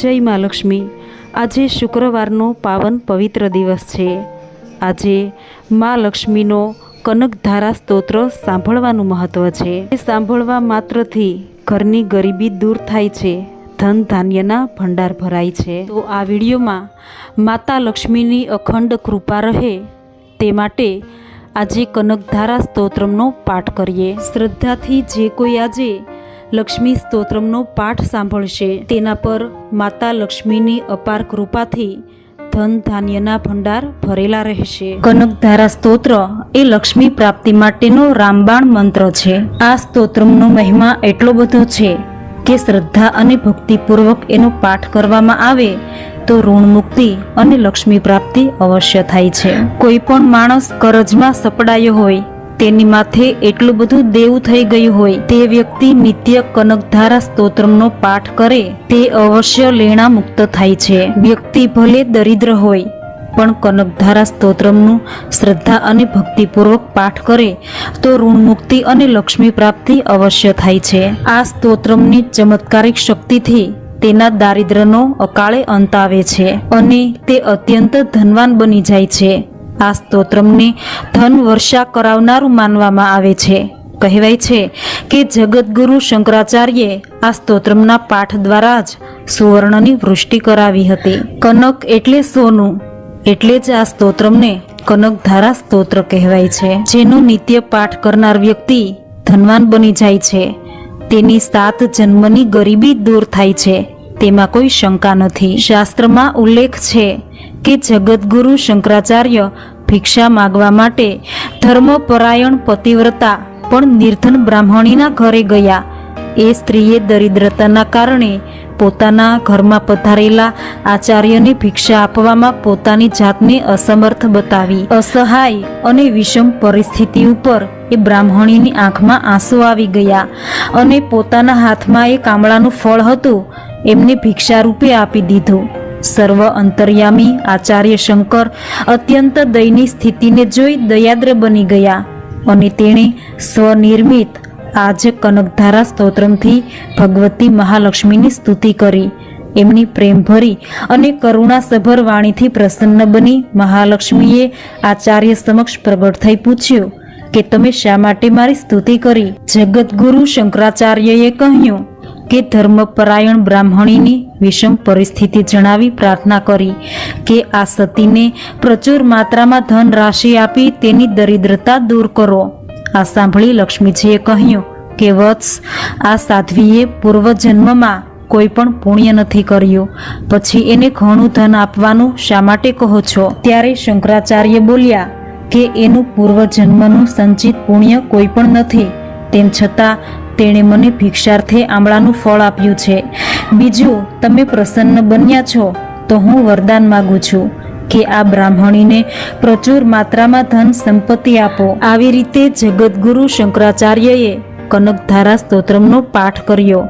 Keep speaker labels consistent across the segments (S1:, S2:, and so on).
S1: જય મા લક્ષ્મી. આજે શુક્રવારનો પાવન પવિત્ર દિવસ છે. આજે મા લક્ષ્મીનો કનકધારા સ્તોત્ર સાંભળવાનું મહત્ત્વ છે. એ સાંભળવા માત્રથી ઘરની ગરીબી દૂર થાય છે. ધન ધાન્યના ભંડાર ભરાય છે. તો આ વિડીયોમાં માતા લક્ષ્મીની અખંડ કૃપા રહે તે માટે આજે કનકધારા સ્તોત્રમનો પાઠ કરીએ. શ્રદ્ધાથી જે કોઈ આજે લક્ષ્મી સ્તોત્રમનો પાઠ સાંભળશે. તેના પર માતા લક્ષ્મીની અપાર કૃપાથી ધન ધાન્યના ભંડાર ભરેલા રહેશે. કનકધારા સ્તોત્ર એ લક્ષ્મી પ્રાપ્તિ માટેનો રામબાણ મંત્ર છે. આ સ્તોત્રમનો મહિમા એટલો બધો છે કે શ્રદ્ધા અને ભક્તિપૂર્વક એનો પાઠ કરવામાં આવે તો ઋણ મુક્તિ અને લક્ષ્મી પ્રાપ્તિ અવશ્ય થાય છે. કોઈ પણ માણસ કરજમાં સપડાયો હોય તેની માથે એટલું બધું દેવું થઈ ગયું હોય તે વ્યક્તિ નિત્ય કનકધારા સ્તોત્રમનો પાઠ કરે, તે અવશ્ય લેણા મુક્ત થાય છે. વ્યક્તિ ભલે દરિદ્ર હોય, પણ કનકધારા સ્તોત્રમનું શ્રદ્ધા અને ભક્તિપૂર્વક પાઠ કરે, તો ઋણમુક્તિ અને લક્ષ્મી પ્રાપ્તિ અવશ્ય થાય છે. આ સ્તોત્રમની ચમત્કારિક શક્તિથી તેના દારિદ્રનો અકાળે અંત આવે છે અને તે અત્યંત ધનવાન બની જાય છે. આ સ્તોત્રમને ધન વર્ષા કરાવનારું માનવામાં આવે છે. કહેવાય છે કે જગતગુરુ શંકરાચાર્યે આ સ્તોત્રમના પાઠ દ્વારા જ સુવર્ણની વૃષ્ટિ કરાવી હતી. કનક એટલે સોનું, એટલે જ આ સ્તોત્રમને કનકધારા સ્તોત્ર કહેવાય છે. જેનો નિત્ય પાઠ કરનાર વ્યક્તિ ધનવાન બની જાય છે. તેની સાત જન્મની ગરીબી દૂર થાય છે. તેમાં કોઈ શંકા નથી. શાસ્ત્રમાં ઉલ્લેખ છે કે જગતગુરુ શંકરાચાર્ય ભિક્ષા માગવા માટે ધર્મપરાયણ પતિવ્રતા પણ નિર્ધન બ્રાહ્મણીના ઘરે ગયા. એ સ્ત્રીએ દરિદ્રતાના કારણે પોતાના ઘરમાં પધારેલા આચાર્યને ભિક્ષા આપવામાં પોતાની જાતને અસમર્થ બતાવી. અસહાય અને વિષમ પરિસ્થિતિ ઉપર એ બ્રાહ્મણીની આંખમાં આંસુ આવી ગયા અને પોતાના હાથમાં એ કામળાનું ફળ હતું. એમને ભિક્ષા રૂપે આપી દીધું. સર્વ અંતર્યામી આચાર્ય શંકર અત્યંત દયની સ્થિતિને જોઈ દયાદ્ર બની ગયા અને તેણે સ્વનિર્મિત આજ કનકધારા સ્તોત્રમથી ભગવતી મહાલક્ષ્મીની સ્તુતિ કરી. એમની પ્રેમભરી અને કરુણાસભર વાણીથી પ્રસન્ન બની મહાલક્ષ્મીએ આચાર્ય સમક્ષ પ્રગટ થઈ પૂછ્યું કે તમે શા માટે મારી સ્તુતિ કરી? જગતગુરુ શંકરાચાર્યએ કહ્યું કે ધર્મપરાયણ બ્રાહ્મણીની વિષમ પરિસ્થિતિ જણાવી પ્રાર્થના કરી કે આ સતીને પ્રચુર માત્રામાં ધન રાશિ આપી તેની દરિદ્રતા દૂર કરો. આ સાંભળી લક્ષ્મીજીએ કહ્યું કે, વત્સ, આ સાધ્વીએ પૂર્વજન્મમાં કોઈ પણ પુણ્ય નથી કર્યું. પછી એને ઘણું ધન આપવાનું શા માટે કહો છો? ત્યારે શંકરાચાર્ય બોલ્યા કે એનું પૂર્વજન્મનું સંચિત પુણ્ય કોઈ પણ નથી. તેમ છતાં, તેણે મને ભિક્ષાર્થે આમળાનું ફળ આપ્યું છે. બીજું, તમે પ્રસન્ન બન્યા છો, તો હું વરદાન માગું છું કે આ બ્રાહ્મણીને પ્રચુર માત્રામાં ધન સંપત્તિ આપો. આવી રીતે જગતગુરુ શંકરાચાર્યએ કનકધારા સ્તોત્રમનો પાઠ કર્યો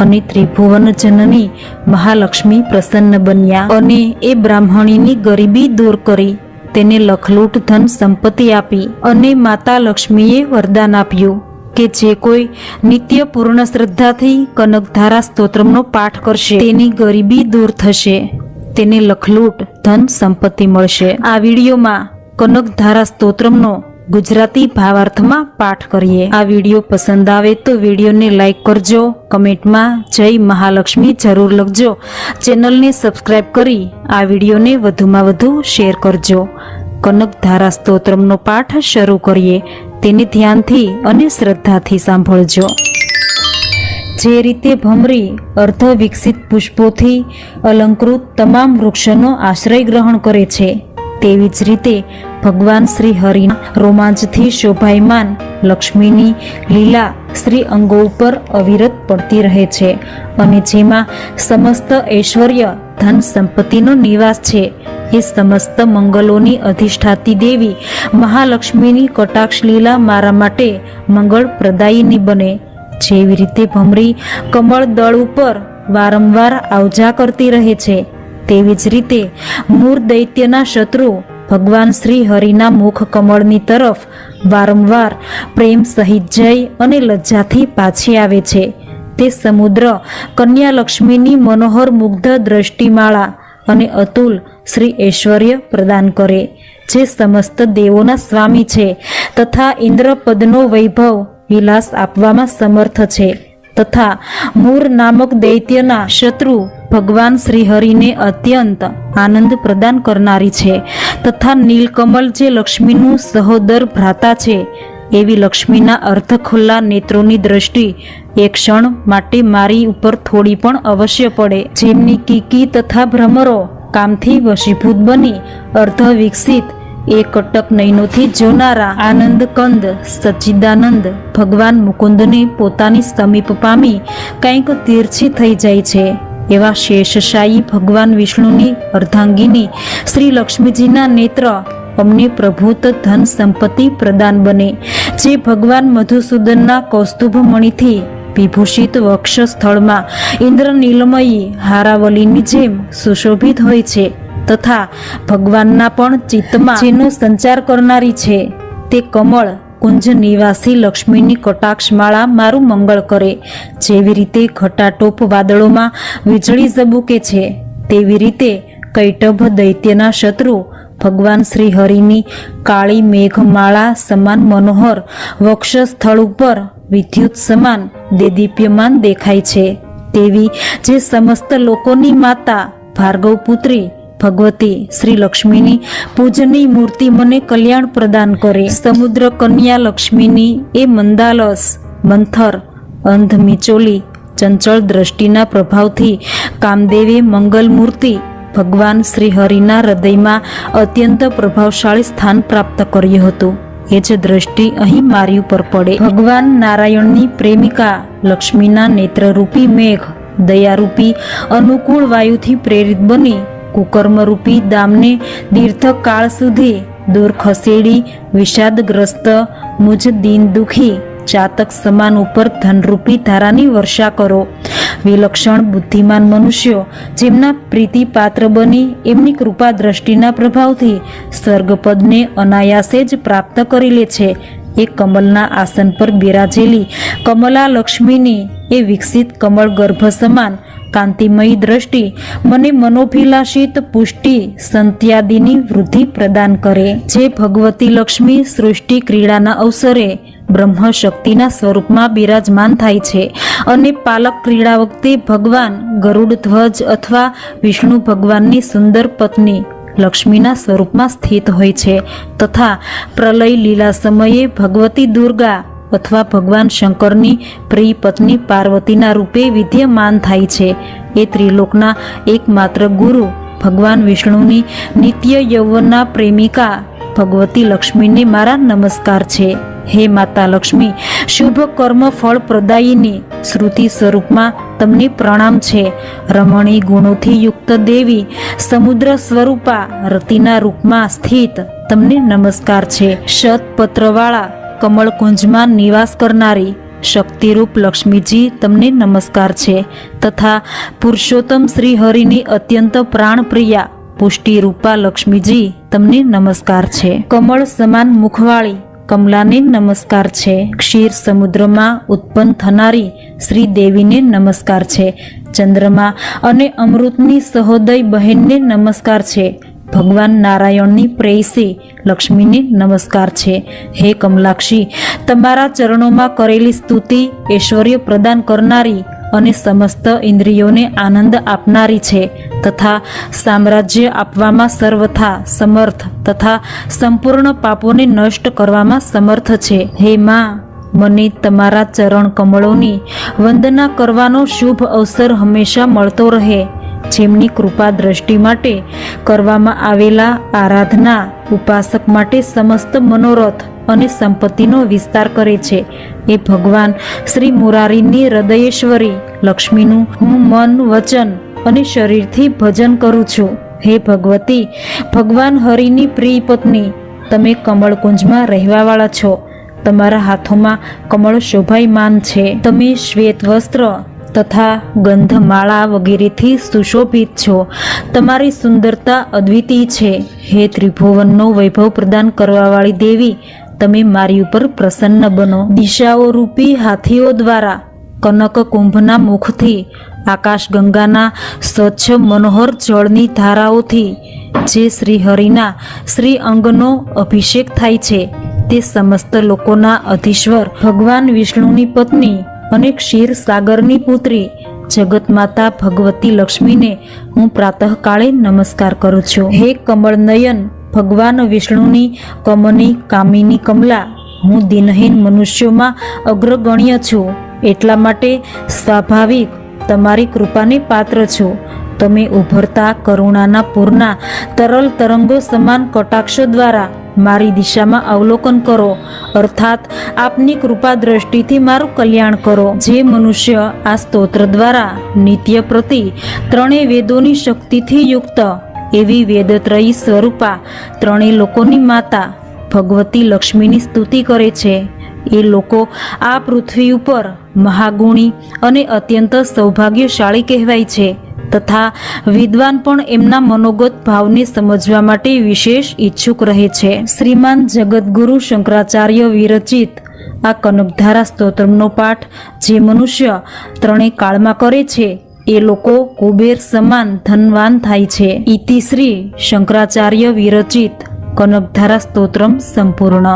S1: અને ત્રિભુવન જનની મહાલક્ષ્મી પ્રસન્ન બન્યા અને એ બ્રાહ્મણીની ગરીબી દૂર કરી. તેને લખલૂટ ધન સંપત્તિ આપી અને માતા લક્ષ્મીએ વરદાન આપ્યું કે જે કોઈ નિત્ય પૂર્ણ શ્રદ્ધાથી કનકધારા સ્તોત્રમનો પાઠ કરશે. તેની ગરીબી દૂર થશે. તેને લખલૂટ ધન સંપત્તિ મળશે. આ વિડીયોમાં કનકધારા સ્તોત્રમનો ગુજરાતી ભાવાર્થમાં પાઠ કરીએ. આ વીડિયો પસંદ આવે તો વિડીયોને લાઇક કરજો, કમેન્ટમાં જય મહાલક્ષ્મી જરૂર લખજો. ચેનલને સબસ્ક્રાઈબ કરી આ વિડીયોને વધુમાં વધુ શેર કરજો. કનકધારા સ્તોત્રમનો પાઠ શરૂ કરીએ. તેને ધ્યાનથી અને શ્રદ્ધાથી સાંભળજો. જે રીતે ભમરી અર્ધ વિકસિત પુષ્પોથી અલંકૃત તમામ વૃક્ષોનો આશ્રય ગ્રહણ કરે છે, તેવી જ રીતે ભગવાન શ્રી હરિના રોમાંચથી શોભાયમાન લક્ષ્મીની લીલા શ્રી અંગો ઉપર અવિરત પડતી રહે છે અને જેમાં સમસ્ત ઐશ્વર્ય ધન સંપત્તિનો નિવાસ છે. એ સમસ્ત મંગલોની અધિષ્ઠાતી દેવી મહાલક્ષ્મીની કટાક્ષ લીલા મારા માટે મંગળ પ્રદાયીની બને. જેવી રીતે ભમરી કમળ દળ ઉપર વારંવાર આવજા કરતી રહે છે. તેવી જ રીતે મૂર દૈત્યના શત્રુ ભગવાન શ્રી હરિના મુખ કમળની તરફ વારંવાર પ્રેમ સહિત જય અને લજ્જાથી પાછી આવે છે. તે સમુદ્ર કન્યાલક્ષ્મીની મનોહર મુગ્ધ દ્રષ્ટિમાળા અને અતુલ શ્રી ઐશ્વર્ય પ્રદાન કરે, જે સમસ્ત દેવોના સ્વામી છે તથા ઇન્દ્રપદનો વૈભવ વિલાસ આપવામાં સમર્થ છે તથા મૂર નામક દૈત્યના શત્રુ ભગવાન શ્રીહરિને અત્યંત આનંદ પ્રદાન કરનારી છે તથા નીલકમલ જે લક્ષ્મીનું સહોદર ભ્રાતા છે, એવી લક્ષ્મીના અર્ધ ખુલ્લા નેત્રોની દ્રષ્ટિ એક ક્ષણ માટે મારી ઉપર થોડી પણ અવશ્ય પડે. જેમની કીકી તથા ભ્રમરો કામથી વશીભૂત બની અર્ધ વિકસિત એ કટક નયનોથી જોનારા આનંદ કંદ સચ્ચિદાનંદ ભગવાન મુકુંદને પોતાની સમીપ પામી કંઈક તીર્છી થઈ જાય છે. એવા શેષશાયી ભગવાન વિષ્ણુની અર્ધાંગીની શ્રી લક્ષ્મીજીના નેત્ર અમને પ્રભુત ધન સંપત્તિ પ્રદાન બને, જે ભગવાન મધુસૂદનના કૌસ્તુભ મણિથી વિભૂષિત વક્ષ સ્થળમાં ઇન્દ્ર નીલમયી હારાવલીની જેમ સુશોભિત હોય છે તથા ભગવાનના પણ ચિત્તમાં જેનો સંચાર કરનારી છે તે કમળ કુંજ નિવાસી લક્ષ્મીની કટાક્ષમાળા મારું મંગળ કરે. જેવી રીતે ઘટાટોપ વાદળોમાં વીજળી ઝબૂકે છે, તેવી રીતે કૈટભ દૈત્યના શત્રુ ભગવાન શ્રી હરિની કાળી મેઘમાળા સમાન મનોહર વક્ષ સ્થળ ઉપર વિદ્યુત સમાન દેદીપ્યમાન દેખાય છે. તેવી જે સમસ્ત લોકોની માતા ભાર્ગવ પુત્રી ભગવતી શ્રી લક્ષ્મીની પૂજની મૂર્તિ મને કલ્યાણ પ્રદાન કરે. સમુદ્ર કન્યા લક્ષ્મીની એ મંદાલસ, મંથર, અંધ મિચોલી, ચંચળ દ્રષ્ટિના પ્રભાવથી કામદેવે મંગલ મૂર્તિ ભગવાન શ્રી હરિના હૃદયમાં અત્યંત પ્રભાવશાળી સ્થાન પ્રાપ્ત કર્યું હતું. એ જ દ્રષ્ટિ અહીં મારી ઉપર પડે. ભગવાન નારાયણની પ્રેમિકા લક્ષ્મીના નેત્રરૂપી મેઘ, દયારૂપી અનુકૂળ વાયુથી પ્રેરિત બની કુકર્મરૂપી દામને દીર્ઘકાળ સુધી દૂર ખસેડી વિષાદગ્રસ્ત, મુજ દીન દુખી, ચાતક સમાન ઉપર ધનરૂપી ધારાની વર્ષા કરો. વિલક્ષણ બુદ્ધિમાન મનુષ્યો જેમના પ્રીતિ પાત્ર બની, એમની કૃપા દ્રષ્ટિના પ્રભાવથી સ્વર્ગપદને અનાયાસે જ પ્રાપ્ત કરી લે છે. એ કમલના આસન પર બિરાજેલી કમલા લક્ષ્મીની એ વિકસિત કમળ ગર્ભ સમાન કાંતિમયી દ્રષ્ટિ મને મનોભિલાષિત પુષ્ટિ સંત્યાદિની વૃદ્ધિ પ્રદાન કરે. જે ભગવતી લક્ષ્મી સૃષ્ટિ ક્રીડાના અવસરે બ્રહ્મ શક્તિના સ્વરૂપમાં બિરાજમાન થાય છે અને પાલક ક્રીડા વખતે ભગવાન ગરુડ ધ્વજ અથવા વિષ્ણુ ભગવાનની સુંદર પત્ની લક્ષ્મીના સ્વરૂપમાં સ્થિત હોય છે તથા પ્રલય લીલા સમયે ભગવતી દુર્ગા અથવા ભગવાન શંકરની પ્રિય પત્ની પાર્વતીના રૂપે વિદ્યમાન થાય છે. એ ત્રિલોકના એકમાત્ર ગુરુ ભગવાન વિષ્ણુની નિત્ય યૌવનના પ્રેમિકા ભગવતી લક્ષ્મીને મારા નમસ્કાર છે. હે માતા લક્ષ્મી, શુભ કર્મ ફળ પ્રદાયીની શ્રુતિ સ્વરૂપમાં તમને પ્રણામ છે. રમણી ગુણોથી યુક્ત દેવી સમુદ્ર સ્વરૂપા રતિના રૂપમાં સ્થિત તમને નમસ્કાર છે. શતપત્રવાળા કમળ કુંજમાં નિવાસ કરનારી શક્તિરૂપ લક્ષ્મીજી તમને નમસ્કાર છે તથા પુરુષોત્તમ શ્રી હરિની અત્યંત પ્રાણપ્રિયા પુષ્ટિરૂપા લક્ષ્મીજી તમને નમસ્કાર છે. કમળ સમાન મુખવાળી કમલાને નમસ્કાર છે. ક્ષીર સમુદ્રમાં ઉત્પન્ન થનારી શ્રી દેવીને નમસ્કાર છે. ચંદ્રમા અને અમૃતની સહોદય બહેનને નમસ્કાર છે. ભગવાન નારાયણની પ્રેયસી લક્ષ્મીને નમસ્કાર છે. હે કમલાક્ષી, તમારા ચરણોમાં કરેલી સ્તુતિ ઐશ્વર્ય પ્રદાન કરનારી અને સમસ્ત ઇન્દ્રિયોને આનંદ આપનારી છે તથા સામ્રાજ્ય આપવામાં સર્વથા સમર્થ તથા સંપૂર્ણ પાપોને નષ્ટ કરવામાં સમર્થ છે. હે માં, મને તમારા ચરણ કમળોની વંદના કરવાનો શુભ અવસર હંમેશા મળતો રહે. જેમની કૃપા દ્રષ્ટિ માટે કરવામાં આવેલા આરાધના ઉપાસક માટે સમસ્ત મનોરથ અને સંપત્તિનો વિસ્તાર કરે છે. એ ભગવાન શ્રી મુરારીની હૃદયેશ્વરી લક્ષ્મીનું હું મન, વચન અને શરીરથી ભજન કરું છું. હે ભગવતી, ભગવાન હરિની પ્રિય પત્ની, તમે કમળકુંજમાં રહેવાવાળા છો. તમારા હાથોમાં કમળ શોભાયમાન છે. તમે શ્વેત વસ્ત્ર તથા ગંધમાળા વગેરેથી સુશોભિત છો. તમારી સુંદરતા અદ્વિતીય છે. હે ત્રિભુવનનો વૈભવ પ્રદાન કરવાવાળી દેવી, તમે મારી ઉપર પ્રસન્ન બનો. દિશાઓ રૂપી હાથીઓ દ્વારા કનક કુંભના મુખથી આકાશગંગાના સ્વચ્છ મનોહર જળની ધારાઓથી જે શ્રીહરિના શ્રી અંગનો અભિષેક થાય છે, તે સમસ્ત લોકોના અધીશ્વર ભગવાન વિષ્ણુની પત્ની અને ક્ષીર સાગરની પુત્રી, જગત માતા ભગવતી લક્ષ્મીને હું પ્રાતઃકાળે નમસ્કાર કરું છું. હે કમળ નયન ભગવાન વિષ્ણુની કમની કામિની કમલા, હું દિનહીન મનુષ્યોમાં અગ્રગણ્ય છું. એટલા માટે સ્વાભાવિક તમારી કૃપાને પાત્ર છું. તમે ઉભરતા કરુણાના પૂરના તરલ તરંગો સમાન કટાક્ષો દ્વારા મારી દિશામાં અવલોકન કરો, અર્થાત આપની કૃપા દ્રષ્ટિથી મારું કલ્યાણ કરો. જે મનુષ્ય આ સ્તોત્ર દ્વારા નિત્ય પ્રતિ ત્રણેય વેદોની શક્તિથી યુક્ત, એવી વેદત્રયી સ્વરૂપા ત્રણેય લોકોની માતા ભગવતી લક્ષ્મીની સ્તુતિ કરે છે. એ લોકો આ પૃથ્વી ઉપર મહાગુણી અને અત્યંત સૌભાગ્યશાળી કહેવાય છે. તથા વિદ્વાન પણ એમના મનોગત ભાવને સમજવા માટે વિશેષ ઈચ્છુક રહે છે. શ્રીમાન જગદગુરુ શંકરાચાર્ય વિરચિત આ કનકધારા સ્તોત્રમનો પાઠ જે મનુષ્ય ત્રણેય કાળમાં કરે છે, એ લોકો કુબેર સમાન ધનવાન થાય છે. ઇતિશ્રી શંકરાચાર્ય વિરચિત કનકધારા સ્તોત્રમ સંપૂર્ણ.